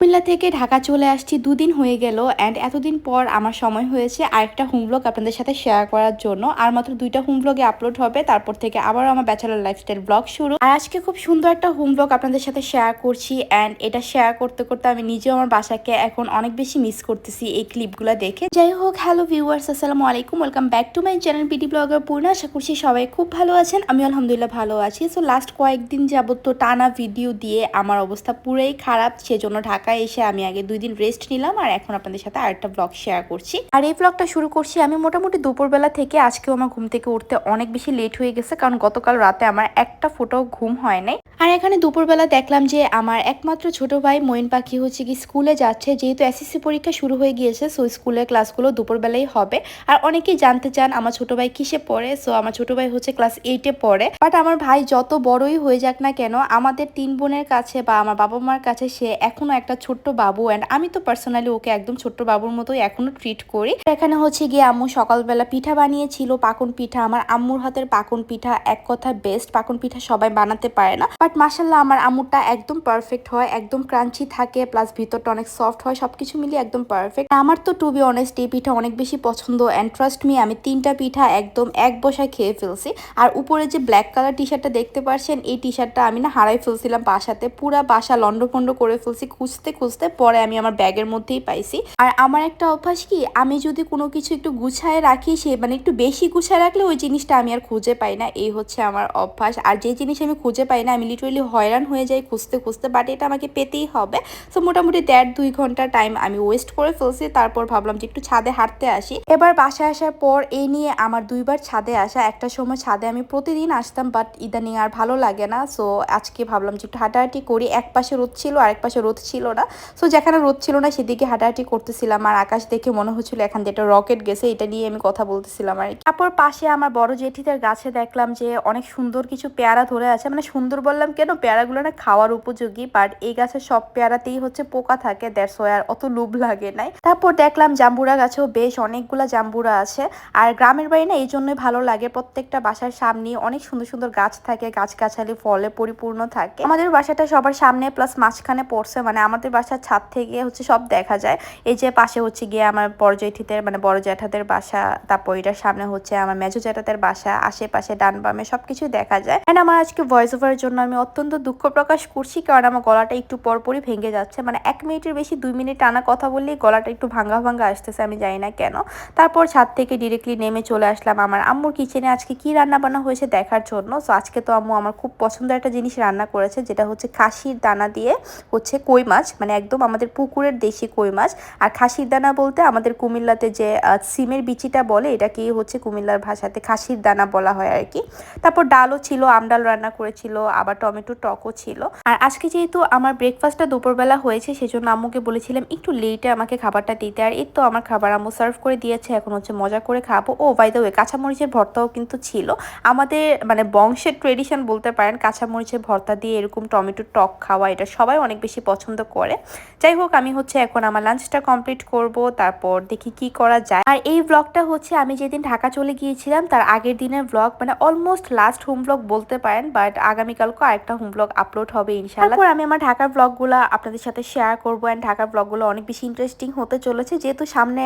কুমিল্লা থেকে ঢাকা চলে আসছি, দুদিন হয়ে গেল অ্যান্ড এতদিন পর আমার সময় হয়েছে আরেকটা হোম ব্লগ আপনাদের সাথে শেয়ার করার জন্য। আর মাত্র দুইটা হোম ব্লগে আপলোড হবে, তারপর থেকে আবারও আমার ব্যাচেলার লাইফস্টাইল ব্লগ শুরু। আর আজকে খুব সুন্দর একটা হোম ব্লগ আপনাদের সাথে শেয়ার করছি অ্যান্ড এটা শেয়ার করতে করতে আমি নিজেও আমার বাসাকে এখন অনেক বেশি মিস করতেছি এই ক্লিপগুলো দেখে। যাই হোক হ্যালো ভিউয়ার্স আসসালামু আলাইকুম welcome back to my channel BD blogger Purna আশা করছি সবাই খুব ভালো আছেন আমি আলহামদুলিল্লাহ ভালো আছি। সো লাস্ট কয়েকদিন যাবত তো টানা ভিডিও দিয়ে আমার অবস্থা পুরোই খারাপ, সেজন্য ঢাকায় এসে আমি আগে দুই দিন রেস্ট নিলাম আর এখন আপনাদের সাথে আরেকটা ব্লগ শেয়ার করছি। আর এই ব্লগটা শুরু করছি আমি মোটামুটি দুপুরবেলা থেকে। আজকেও আমার ঘুম থেকে উঠতে অনেক বেশি লেট হয়ে গেছে কারণ গতকাল রাতে আমার একটা ফোটাও ঘুম হয় নাই। আর এখানে দুপুরবেলা দেখলাম যে আমার একমাত্র ছোট ভাই মইন পাখি হচ্ছে কি স্কুলে যাচ্ছে। যেহেতু এসএসসি পরীক্ষা শুরু হয়ে গিয়েছে সো স্কুলের ক্লাসগুলো দুপুরবেলাই হবে। আর অনেকেই জানতে চান আমার ছোট ভাই কিসে পড়ে সো আমার ছোট ভাই হচ্ছে ক্লাস এইটে পড়ে। বাট আমার ভাই যত বড়ই হয়ে যাক না কেন, আমাদের তিন বোনের কাছে বা আমার বাবা মার কাছে সে এখনও একটা ছোট্ট বাবু অ্যান্ড আমি তো পার্সোনালি ওকে একদম ছোট্ট বাবুর মতোই এখনও ট্রিট করি। এখানে হচ্ছে গিয়ে আম্মু সকালবেলা পিঠা বানিয়েছিল, পাকন পিঠা, আমার আম্মুর হাতের পাকন পিঠা এক কথা বেস্ট পাকন পিঠা সবাই বানাতে পারে না। বাট মাসাল্লাহ আমার আম্মুরটা একদম পারফেক্ট হয়, একদম ক্রাঞ্চি থাকে প্লাস ভিতরটা অনেক সফট হয়, সবকিছু মিলিয়ে একদম পারফেক্ট আমার তো টু বি অনেস্ট এই পিঠা অনেক বেশি পছন্দ অ্যান্ড ট্রাস্ট মি আমি তিনটা পিঠা একদম এক বসায় খেয়ে ফেলছি। আর উপরে যে ব্ল্যাক কালার টি শার্টটা দেখতে পারছেন, এই টি শার্টটা আমি না হারাই ফেলছিলাম বাসাতে, পুরা বাসা লন্ডভন্ড করে ফেলছি, খুঁজতে খুঁজতে খুঁজতে পরে আমি আমার ব্যাগের মধ্যেই পাইছি। আর আমার একটা অভ্যাস কি, আমি যদি কোনো কিছু একটু গুছায় রাখি, সে মানে একটু বেশি গুছায় রাখলে ওই জিনিসটা আমি আর খুঁজে পাই না। এই হচ্ছে আমার অভ্যাস। আর যে জিনিস আমি খুঁজে পাই না, আমি লিটারেলি হয়রান হয়ে যাই খুঁজতে খুঁজতে বাট এটা আমাকে পেতেই হবে। সো মোটামুটি দেড়, দুই ঘণ্টা টাইম আমি ওয়েস্ট করে ফেলছি। তারপর ভাবলাম যে একটু ছাদে হাঁটতে আসি। এবার বাসায় আসার পর এই নিয়ে আমার দুইবার ছাদে আসা। একটা সময় ছাদে আমি প্রতিদিন আসতাম বাট ইদানিং আর ভালো লাগে না। সো আজকে ভাবলাম যে একটু হাঁটাহাঁটি করি। এক পাশে রোদ ছিল আর এক পাশে রোদ ছিল না সো যেখানে রোদ ছিল না, সেদিকে হাঁটাহাঁটি করতেছিলাম। আর আকাশ দেখে মনে হচ্ছিল এখান দিয়ে একটা রকেট গেছে, এটা নিয়ে আমি কথা বলতেছিলাম আর তারপর পাশে আমার বড় জেঠিদের গাছে দেখলাম যে, অনেক সুন্দর কিছু পেয়ারা ধরে আছে। মানে সুন্দর বললাম কেন? পেয়ারাগুলো না খাওয়ার উপযোগী বাট এই গাছের সব পেয়ারাতেই হচ্ছে পোকা থাকে দ্যাটস ওয়াই আর অত লোভ লাগে নাই। তারপর দেখলাম জাম্বুরা গাছেও বেশ অনেকগুলা জাম্বুরা আছে। আর গ্রামের বাড়ি না, এই জন্যই ভালো লাগে। প্রত্যেকটা বাসার সামনে অনেক সুন্দর সুন্দর গাছ থাকে, গাছগাছালি ফলে পরিপূর্ণ থাকে। আমাদের বাসাটা সবার সামনে প্লাস মাঝখানে পড়ছে মানে আমাদের বাসার ছাদ থেকে হচ্ছে সব দেখা যায়। এই যে পাশে হচ্ছে গিয়ে আমার বড় জেঠিদের মানে বড় জ্যাঠাদের বাসা, তারপর এটার সামনে হচ্ছে আমার মেজো জ্যাঠাদের বাসা, আশেপাশে ডান বামে সবকিছু দেখা যায়। এন্ড আমার আজকে ভয়েস ওভারের জন্য আমি অত্যন্ত দুঃখ প্রকাশ করছি, কারণ আমার গলাটা একটু পরপরই ভেঙে যাচ্ছে। মানে এক মিনিটের বেশি, দুই মিনিট টানা কথা বললেই গলাটা একটু ভাঙ্গা ভাঙ্গা আসতেছে, আমি জানি না কেন। তারপর ছাদ থেকে ডিরেক্টলি নেমে চলে আসলাম আমার আম্মুর কিচেনে আজকে কি রান্না বান্না হয়েছে দেখার জন্য? সো আজকে তো আম্মু আমার খুব পছন্দের একটা জিনিস রান্না করেছে, যেটা হচ্ছে খাসির দানা দিয়ে হচ্ছে কই মাছ। মানে একদম আমাদের পুকুরের দেশি কই মাছ। আর খাসির দানা বলতে আমাদের কুমিল্লাতে যে সিমের বিচিটা বলে, এটাকেই হচ্ছে কুমিল্লার ভাষাতে খাসির দানা বলা হয় আর কি। তারপর ডালও ছিল আমডাল রান্না করেছিল, আবার টমেটো টকও ছিল। আর আজকে যেহেতু আমার ব্রেকফাস্টটা দুপুরবেলা হয়েছে, সেজন্য আম্মুকে বলেছিলাম, একটু লেটে আমাকে খাবারটা দিতে। আর এই তো আমার খাবার আম্মু সার্ভ করে দিয়েছে, এখন হচ্ছে মজা করে খাব। ও বাই দ্য ওয়ে কাঁচামরিচের ভর্তাও কিন্তু ছিল। আমাদের মানে বংশের ট্রেডিশন বলতে পারেন, কাঁচামরিচের ভর্তা দিয়ে এরকম টমেটো টক খাওয়া, এটা সবাই অনেক বেশি পছন্দ করে। যাই হোক, আমি হচ্ছে এখন আমার লাঞ্চটা কমপ্লিট করব, তারপর দেখি কি করা যায়। আর এই ব্লগটা হচ্ছে আমি যেদিন ঢাকা চলে গিয়েছিলাম, তার আগের দিনের ব্লগ মানে অলমোস্ট লাস্ট হোম ব্লগ বলতে পারেন বাট আগামীকালকে আরেকটা হোম ব্লগ আপলোড হবে ইনশাআল্লাহ। তারপর আমি আমার ঢাকার ব্লগগুলো আপনাদের সাথে শেয়ার করব অ্যান্ড ঢাকার ব্লগগুলো অনেক বেশি ইন্টারেস্টিং হতে চলেছে। যেহেতু সামনে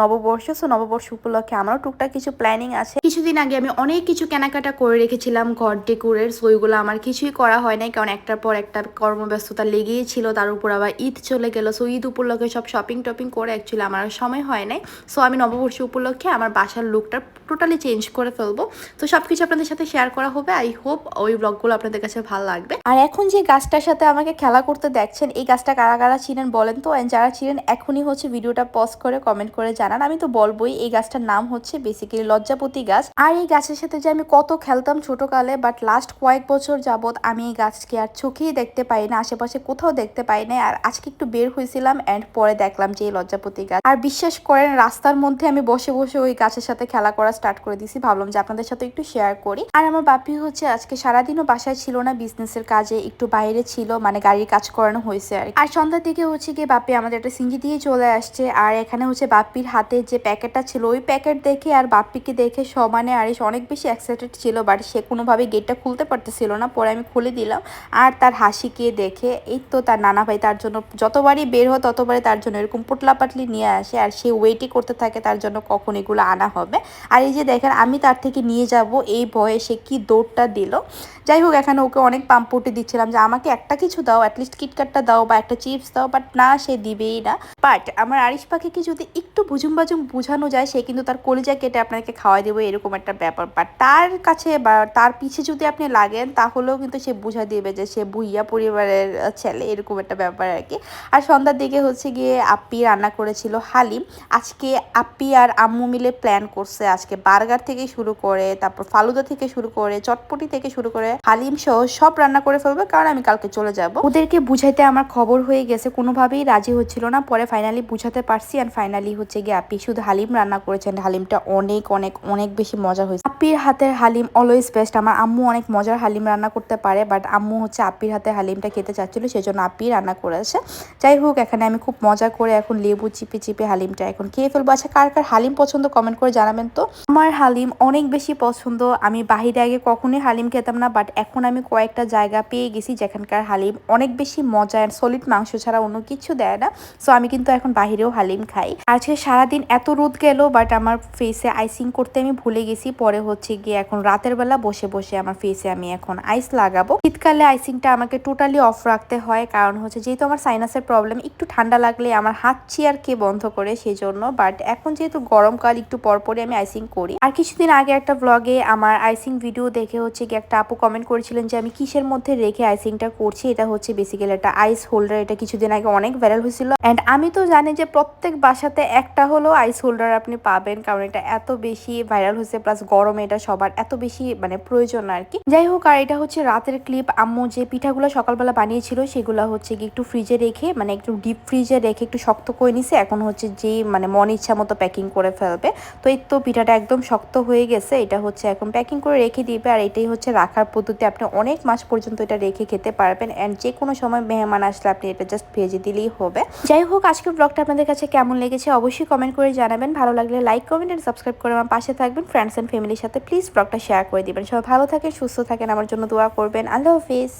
নববর্ষ সো নববর্ষ উপলক্ষে আমারও টুকটাক কিছু প্ল্যানিং আছে। কিছুদিন আগে আমি অনেক কিছু কেনাকাটা করে রেখেছিলাম, ঘর ডেকোরের সো ওইগুলো আমার কিছুই করা হয় নাই, কারণ একটার পর একটা কর্মব্যস্ততা লেগেই ছিল, তার উপর আবার ঈদ চলে গেল সো ঈদ উপলক্ষে সব শপিং টপিং করে অ্যাকচুয়ালি আমার সময় হয় নাই। সো আমি নববর্ষ উপলক্ষে আমার বাসার লুকটা টোটালি চেঞ্জ করে ফেলব। তো সব কিছু আপনাদের সাথে শেয়ার করা হবে। আই হোপ ওই ব্লগগুলো আপনাদের কাছে ভালো লাগবে। আর এখন যে গাছটার সাথে আমাকে খেলা করতে দেখছেন, এই গাছটা কারা কারা ছিলেন বলেন তো? যারা ছিলেন, এখনই হচ্ছে ভিডিওটা পজ করে কমেন্ট করে জানান। আমি তো বলবোই, এই গাছটার নাম হচ্ছে বেসিক্যালি লজ্জাপতি গাছ। আর এই গাছের সাথে যে আমি কত খেলতাম ছোটকালে বাট লাস্ট কয়েক বছর যাবত আমি এই গাছকে আর চোখেই দেখতে পাই না, আশেপাশে কোথাও দেখতে পাই না আর আজকে একটু বের হয়েছিলাম এন্ড পরে দেখলাম যে এই লজ্জাপতি গাছ। আর বিশ্বাস করেন, রাস্তার মধ্যে আমি বসে বসে ওই গাছের সাথে খেলা করা স্টার্ট করে দিয়েছি। ভাবলাম যে আপনাদের সাথে একটু শেয়ার করি। আর আমার বাপি হচ্ছে আজকে সারাদিনও বাসায় ছিল না বিজনেসের কাজে একটু বাইরে ছিল মানে গাড়ির কাজ করানো হয়েছে আর আর সন্ধ্যার দিকে হচ্ছে গিয়ে বাপি আমাদের একটা সিঙ্গি দিয়ে চলে আসছে। আর এখানে হচ্ছে বাপ্পির হাতে যে প্যাকেটটা ছিল, ওই প্যাকেট দেখে আর বাপ্পিকে দেখে সমানে আরিশ অনেক বেশি এক্সাইটেড ছিল বাট সে কোনোভাবে গেটটা খুলতে পারতেছিল না, পরে আমি খুলে দিলাম। আর তার হাসিকে দেখে, এই তো তার নানা ভাই তার তার জন্য যতবারই বের হয়, ততবারই তার জন্য এরকম পোটলা পাটলি নিয়ে আসে, আর সে ওয়েটই করতে থাকে তার জন্য কখন এগুলো আনা হবে। আর এই যে দেখেন, আমি তার থেকে নিয়ে যাব, এই ভয়ে সে কি দৌড়টা দিল। যাই হোক, এখানে ওকে অনেক পাম্পটি দিচ্ছিলাম যে, আমাকে একটা কিছু দাও অ্যাটলিস্ট কিটকাটটা দাও বা একটা চিপস দাও। বাট না, সে দিবেই না। বাট আমার আরিশ পাখিকে যদি একটু বুঝুম বাজুম বোঝানো যায়, সে কিন্তু তার কলিজা কেটে আপনাকে খাওয়াই দেবে, এরকম একটা ব্যাপার। বাট তার কাছে বা তার পিছে যদি আপনি লাগেন, তাহলেও কিন্তু সে বুঝা দিবে যে, সে ভুইয়া পরিবারের ছেলে, এরকম একটা ব্যাপার। আর কি। আর সন্ধ্যার দিকে হচ্ছে গিয়ে আপ্পি রান্না করেছিল হালিম। আজকে আপ্পি আর আম্মু মিলে প্ল্যান করছে আজকে বার্গার থেকে শুরু করে, তারপর ফালুদা থেকে শুরু করে, চটপটি থেকে শুরু করে হালিম সহ সব রান্না করে ফেলবে, কারণ আমি কালকে চলে যাব। ওদেরকে বুঝাইতে আমার খবর হয়ে গেছে, কোনোভাবেই রাজি হচ্ছিল না। পরে ফাইনালি বুঝাতে পারছি অ্যান্ড ফাইনালি হচ্ছে গিয়ে আপি শুধু হালিম রান্না করেছেন হালিমটা অনেক অনেক অনেক বেশি মজা হয়েছে। আপির হাতের হালিম অলওয়েজ বেস্ট আমার আম্মু অনেক মজার হালিম রান্না করতে পারে বাট আম্মু হচ্ছে আপির হাতে হালিমটা খেতে চাচ্ছিল, সেজন্য আপি রান্না করেছে। যাই হোক, এখানে আমি খুব মজা করে এখন লেবু চিপে চিপে হালিমটা এখন খেয়ে ফেলব। আচ্ছা কার কার হালিম পছন্দ কমেন্ট করে জানাবেন তো। আমার হালিম অনেক বেশি পছন্দ। আমি বাহিরে আগে কখনোই হালিম খেতাম না বাট এখন আমি কয়েকটা জায়গা পেয়ে গেছি যেখানকার হালিম অনেক বেশি মজা অ্যান্ড সলিড মাংস ছাড়া অন্য কিছু দেয় না। সো আমি কিন্তু এখন বাহিরেও হালিম খাই। আজকে সারাদিন এত রোদ গেল বাট আমার ফেসে আইসিং করতে আমি ভুলে গেছি। পরে হচ্ছে গিয়ে এখন রাতের বেলা বসে বসে আমার ফেসে আমি এখন আইস লাগাবো। শীতকালে আইসিংটা আমাকে টোটালি অফ রাখতে হয়। কারণ হচ্ছে যেহেতু আমার সাইনাসের প্রবলেম একটু ঠান্ডা লাগলে আমার হাত চেয়ার কে বন্ধ করে সেই জন্য বাট এখন যেহেতু গরমকাল, একটু পরপরই আমি আইসিং করি। আর কিছুদিন আগে একটা ব্লগে আমার আইসিং ভিডিও দেখে হচ্ছে কি একটা আপু কমেন্ট করেছিলেন যে, আমি কিসের মধ্যে রেখে আইসিংটা করছি? এটা হচ্ছে বেসিক্যালি একটা আইস হোল্ডার এটা কিছুদিন আগে অনেক ভাইরাল হয়েছিল। অ্যান্ড আমি তো জানি যে, প্রত্যেক বাসাতে একটা হলো আইস হোল্ডার আপনি পাবেন, কারণ এটা এত বেশি ভাইরাল হয়েছে প্লাস গরমে এটা সবার এত বেশি মানে প্রয়োজন আর কি। যাই হোক, আর এটা হচ্ছে রাতের ক্লিপ আম্মু যে পিঠাগুলো সকালবেলা বানিয়েছিল, সেগুলো হচ্ছে কি একটু ফ্রিজে রেখে মানে একটু ডিপ ফ্রিজে রেখে একটু শক্ত করে নিছে। এখন হচ্ছে যে মানে মন ইচ্ছা মতো প্যাকিং করে ফেলবে। তো এই তো পিঠাটা একদম শক্ত হয়ে গেছে। এটা হচ্ছে এখন প্যাকিং করে রেখে দিবে। আর এটাই হচ্ছে রাখার পদ্ধতি। আপনি অনেক মাস পর্যন্ত এটা রেখে খেতে পারবেন। অ্যান্ড যে কোনো সময় মেহমান আসলে আপনি এটা জাস্ট ভেজে দিলেই হবে। যাই হোক, আজকের ব্লগটা আপনাদের কাছে কেমন লেগেছে অবশ্যই কমেন্ট করে জানাবেন। ভালো লাগলে লাইক কমেন্ট অ্যান্ড সাবস্ক্রাইব করে আমার পাশে থাকবেন। ফ্রেন্ডস অ্যান্ড ফ্যামিলির সাথে প্লিজ ব্লগটা শেয়ার করে দিবেন। সবাই ভালো থাকেন, সুস্থ থাকেন। আমার জন্য দোয়া করবেন। আল্লাহ হাফিজ।